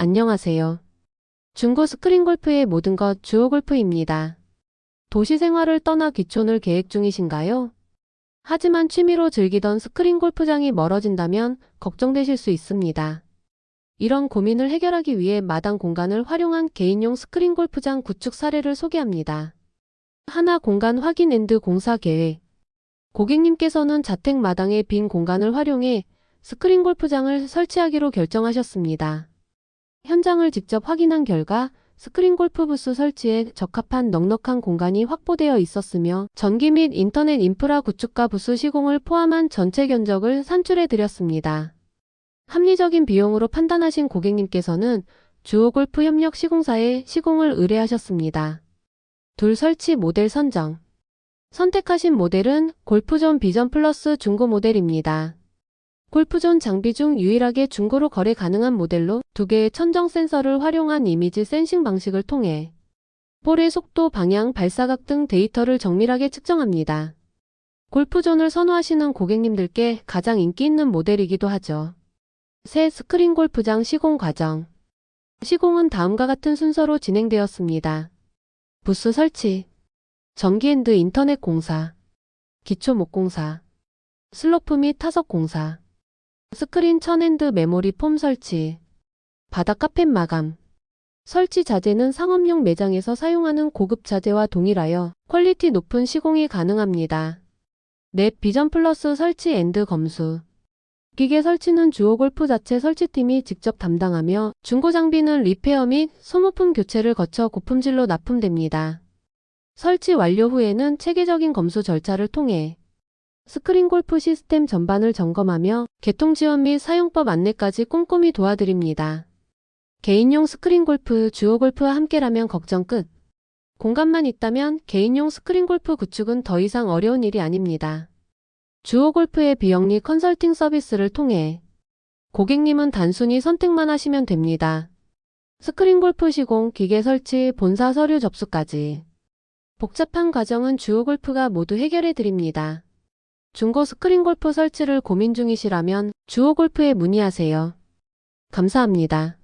안녕하세요. 중고 스크린 골프의 모든 것 주호 골프입니다. 도시 생활을 떠나 귀촌을 계획 중이신가요? 하지만 취미로 즐기던 스크린 골프장이 멀어진다면 걱정되실 수 있습니다. 이런 고민을 해결하기 위해 마당 공간을 활용한 개인용 스크린 골프장 구축 사례를 소개합니다. 하나 공간 확인 앤드 공사 계획. 고객님께서는 자택 마당의 빈 공간을 활용해 스크린 골프장을 설치하기로 결정하셨습니다. 현장을 직접 확인한 결과 스크린 골프 부스 설치에 적합한 넉넉한 공간이 확보되어 있었으며 전기 및 인터넷 인프라 구축과 부스 시공을 포함한 전체 견적을 산출해 드렸습니다. 합리적인 비용으로 판단하신 고객님께서는 주호 골프 협력 시공사에 시공을 의뢰하셨습니다. 둘 설치 모델 선정. 선택하신 모델은 골프존 비전 플러스 중고 모델입니다. 골프존 장비 중 유일하게 중고로 거래 가능한 모델로 두 개의 천정 센서를 활용한 이미지 센싱 방식을 통해 볼의 속도, 방향, 발사각 등 데이터를 정밀하게 측정합니다. 골프존을 선호하시는 고객님들께 가장 인기 있는 모델이기도 하죠. 새 스크린 골프장 시공 과정. 시공은 다음과 같은 순서로 진행되었습니다. 부스 설치, 전기핸드 인터넷 공사, 기초 목 공사, 슬로프 및 타석 공사, 스크린 천핸드 메모리 폼 설치, 바닥 카펫 마감. 설치 자재는 상업용 매장에서 사용하는 고급 자재와 동일하여 퀄리티 높은 시공이 가능합니다. 넷 비전 플러스 설치 앤드 검수. 기계 설치는 주호 골프 자체 설치팀이 직접 담당하며 중고 장비는 리페어 및 소모품 교체를 거쳐 고품질로 납품됩니다. 설치 완료 후에는 체계적인 검수 절차를 통해 스크린 골프 시스템 전반을 점검하며 개통 지원 및 사용법 안내까지 꼼꼼히 도와드립니다. 개인용 스크린 골프, 주호 골프와 함께라면 걱정 끝. 공간만 있다면 개인용 스크린 골프 구축은 더 이상 어려운 일이 아닙니다. 주호 골프의 비영리 컨설팅 서비스를 통해 고객님은 단순히 선택만 하시면 됩니다. 스크린 골프 시공, 기계 설치, 본사 서류 접수까지. 복잡한 과정은 주호 골프가 모두 해결해 드립니다. 중고 스크린 골프 설치를 고민 중이시라면 주호 골프에 문의하세요. 감사합니다.